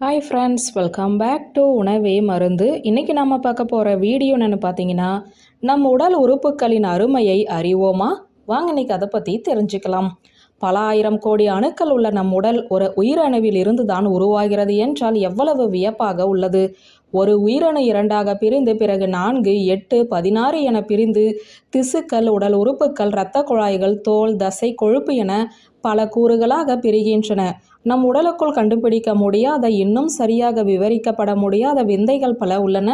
Hi friends welcome back to உணவே மருந்து. இன்றைக்கி நம்ம பார்க்க போகிற வீடியோ என்னென்னு பார்த்தீங்கன்னா நம் உடல் உறுப்புகளின் அருமையை அறிவோமா? வாங்க இன்னைக்கு அதை பற்றி தெரிஞ்சுக்கலாம். பல ஆயிரம் கோடி அணுக்கள் உள்ள நம் உடல் ஒரு உயிரணுவில் இருந்து தான் உருவாகிறது என்றால் எவ்வளவு வியப்பாக உள்ளது? ஒரு உயிரணு இரண்டாக பிரிந்து பிறகு நான்கு எட்டு பதினாறு என பிரிந்து திசுக்கள் உடல் உறுப்புகள் இரத்த குழாய்கள் தோல் தசை கொழுப்பு என பல கூறுகளாக பிரிகின்றன. நம் உடலுக்குள் கண்டுபிடிக்க முடியாத இன்னும் சரியாக விவரிக்கப்பட முடியாத விந்தைகள் பல உள்ளன.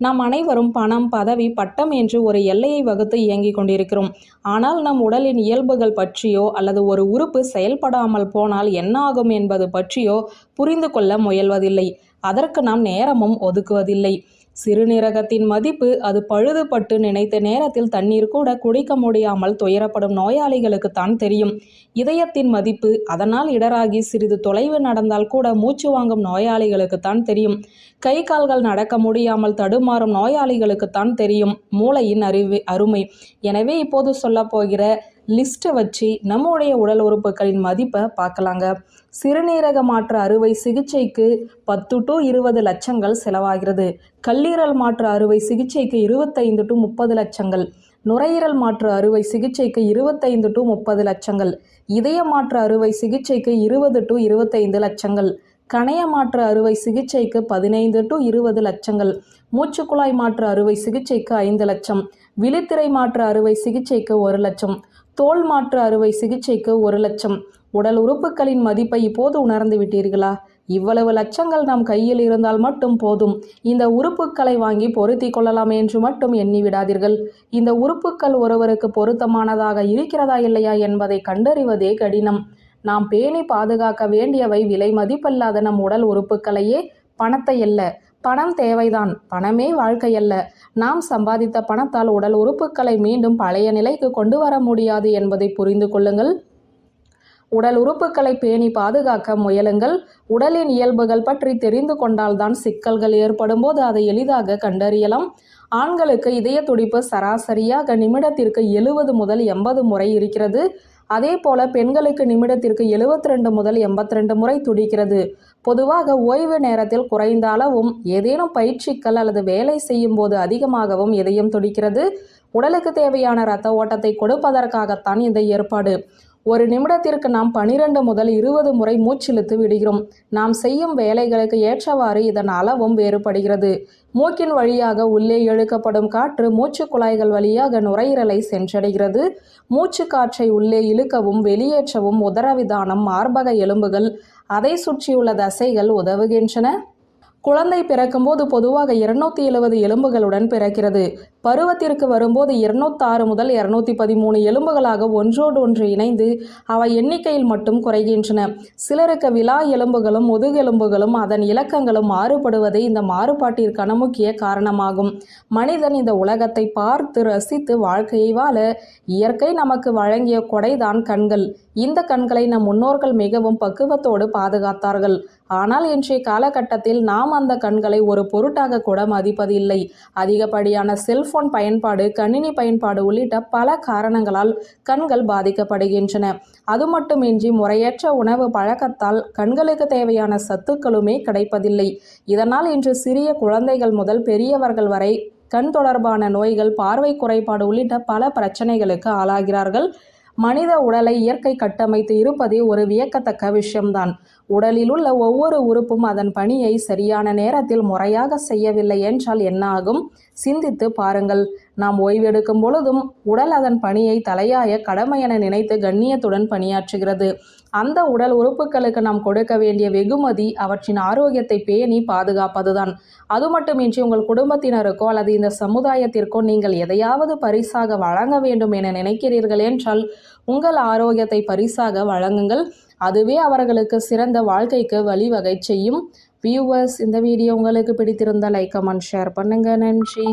நாம் அனைவரும் பணம் பதவி பட்டம் என்று ஒரு எல்லையை வகுத்து இயங்கிக் கொண்டிருக்கிறோம். ஆனால் நம் உடலின் இயல்புகள் பற்றியோ அல்லது ஒரு உறுப்பு செயல்படாமல் போனால் என்ன ஆகும் என்பது பற்றியோ புரிந்து கொள்ள முயல்வதில்லை. அதற்கு நாம் நேரமும் ஒதுக்குவதில்லை. சிறுநீரகத்தின் மதிப்பு அது பழுதுபட்டு நினைத்த நேரத்தில் தண்ணீர் கூட குடிக்க முடியாமல் துயரப்படும் நோயாளிகளுக்கு தான் தெரியும். இதயத்தின் மதிப்பு அதனால் இடராகி சிறிது தொலைவு நடந்தால் கூட மூச்சு வாங்கும் நோயாளிகளுக்கு தான் தெரியும். கை கால்கள் நடக்க முடியாமல் தடுமாறும் நோயாளிகளுக்கு தான் தெரியும். மூளையின் அறிவு அருமை. எனவே இப்போது சொல்லப்போகிற லிஸ்ட்டை வச்சு நம்முடைய உடல் உறுப்புகளின் மதிப்பை பார்க்கலாங்க. சிறுநீரக மாற்று அறுவை சிகிச்சைக்கு பத்து டு இருபது லட்சங்கள் செலவாகிறது. கல்லீரல் மாற்று அறுவை சிகிச்சைக்கு இருபத்தைந்து டு முப்பது லட்சங்கள். நுரையீரல் மாற்று அறுவை சிகிச்சைக்கு இருபத்தைந்து டு முப்பது லட்சங்கள். இதய மாற்று அறுவை சிகிச்சைக்கு இருபது டு இருபத்தைந்து லட்சங்கள். கணைய மாற்று அறுவை சிகிச்சைக்கு பதினைந்து டு இருபது லட்சங்கள். மூச்சுக்குழாய் மாற்று அறுவை சிகிச்சைக்கு ஐந்து லட்சம். விழித்திரை மாற்று அறுவை சிகிச்சைக்கு ஒரு லட்சம். தோல் மாற்று அறுவை சிகிச்சைக்கு ஒரு லட்சம். உடல் உறுப்புகளின் மதிப்பை இப்போது உணர்ந்து விட்டீர்களா? இவ்வளவு லட்சங்கள் நம் கையில் இருந்தால் மட்டும் போதும். இந்த உறுப்புகளை வாங்கி பொருத்தி கொள்ளலாம் என்று மட்டும் எண்ணி விடாதீர்கள். இந்த உறுப்புகள் ஒருவருக்கு பொருத்தமானதாக இருக்கிறதா இல்லையா என்பதை கண்டறிவதே கடினம். நாம் பேணி பாதுகாக்க வேண்டியவை விலை மதிப்பில்லாத நம் உடல் உறுப்புகளையே பணத்தை அல்ல. பணம் தேவைதான். பணமே வாழ்க்கையல்ல. நாம் சம்பாதித்த பணத்தால் உடல் உறுப்புகளை மீண்டும் பழைய நிலைக்கு கொண்டு வர முடியாது என்பதை புரிந்து கொள்ளுங்கள். உடல் உறுப்புகளை பேணி பாதுகாக்க முயலுங்கள். உடலின் இயல்புகள் பற்றி தெரிந்து கொண்டால்தான் சிக்கல்கள் ஏற்படும் போது அதை எளிதாக கண்டறியலாம். ஆண்களுக்கு இதய துடிப்பு சராசரியாக நிமிடத்திற்கு எழுபது முதல் எண்பது முறை இருக்கிறது. அதே போல பெண்களுக்கு நிமிடத்திற்கு எழுபத்தி ரெண்டு முதல் எண்பத்தி ரெண்டு முறை துடிக்கிறது. பொதுவாக ஓய்வு நேரத்தில் குறைந்த அளவும் ஏதேனும் பயிற்சிகள் அல்லது வேலை செய்யும் போது அதிகமாகவும் இதயம் துடிக்கிறது. உடலுக்கு தேவையான இரத்த ஓட்டத்தை கொடுப்பதற்காகத்தான் இந்த ஏற்பாடு. ஒரு நிமிடத்திற்கு நாம் பனிரெண்டு முதல் இருபது முறை மூச்சிழுத்து விடுகிறோம். நாம் செய்யும் வேலைகளுக்கு ஏற்றவாறு இதன் அளவும் வேறுபடுகிறது. மூக்கின் வழியாக உள்ளே இழுக்கப்படும் காற்று மூச்சு குழாய்கள் வழியாக நுரையீரலை சென்றடைகிறது. மூச்சு காற்றை உள்ளே இழுக்கவும் வெளியேற்றவும் உதரவிதானம் மார்பக எலும்புகள் அதை சுற்றியுள்ள தசைகள் உதவுகின்றன. குழந்தை பிறக்கும்போது பொதுவாக இருநூத்தி எழுபது எலும்புகளுடன் பிறக்கிறது. பருவத்திற்கு வரும்போது இருநூத்தாறு முதல் இருநூத்தி பதிமூணு எலும்புகளாக ஒன்றோடு ஒன்று இணைந்து அவை எண்ணிக்கையில் மட்டும் குறைகின்றன. சிலருக்கு விழா எலும்புகளும் முதுகெலும்புகளும் அதன் இலக்கங்களும் மாறுபடுவதே இந்த மாறுபாட்டிற்கான முக்கிய காரணமாகும். மனிதன் இந்த உலகத்தை பார்த்து ரசித்து வாழ்க்கையை வாழ இயற்கை நமக்கு வழங்கிய கொடைதான் கண்கள். இந்த கண்களை நம் முன்னோர்கள் மிகவும் பக்குவத்தோடு பாதுகாத்தார்கள். ஆனால் இன்றைய காலகட்டத்தில் நாம் அந்த கண்களை ஒரு பொருட்டாக கூட மதிப்பதில்லை அதிகப்படியான செல்போன் பயன்பாடு கணினி பயன்பாடு உள்ளிட்ட பல காரணங்களால் கண்கள் பாதிக்கப்படுகின்றன. அது மட்டுமின்றி முறையற்ற உணவு பழக்கத்தால் கண்களுக்கு தேவையான சத்துக்களுமே கிடைப்பதில்லை. இதனால் இன்று சிறிய குழந்தைகள் முதல் பெரியவர்கள் வரை கண் தொடர்பான நோய்கள் பார்வை குறைபாடு உள்ளிட்ட பல பிரச்சனைகளுக்கு ஆளாகிறார்கள். மனித உடலை இயற்கை கட்டமைத்து இருப்பதே ஒரு வியக்கத்தக்க விஷயம்தான். உடலில் உள்ள ஒவ்வொரு உறுப்பும் அதன் பணியை சரியான நேரத்தில் முறையாக செய்யவில்லை என்றால் என்ன ஆகும் சிந்தித்து பாருங்கள். நாம் ஓய்வெடுக்கும் பொழுதும் உடல் அதன் பணியை தலையாய கடமை என நினைத்து கண்ணியத்துடன் பணியாற்றுகிறது. அந்த உடல் உறுப்புகளுக்கு நாம் கொடுக்க வேண்டிய வெகுமதி அவற்றின் ஆரோக்கியத்தை பேணி பாதுகாப்பதுதான். அது மட்டுமின்றி உங்கள் குடும்பத்தினருக்கோ அல்லது இந்த சமுதாயத்திற்கோ நீங்கள் எதையாவது பரிசாக வழங்க வேண்டும் என நினைக்கிறீர்கள் என்றால் உங்கள் ஆரோக்கியத்தை பரிசாக வழங்குங்கள். அதுவே அவர்களுக்கு சிறந்த வாழ்க்கைக்கு வழிவகை செய்யும். வியூவர்ஸ் இந்த வீடியோ உங்களுக்கு பிடித்திருந்தால் லைக் கமெண்ட் ஷேர் பண்ணுங்கள் நன்றி.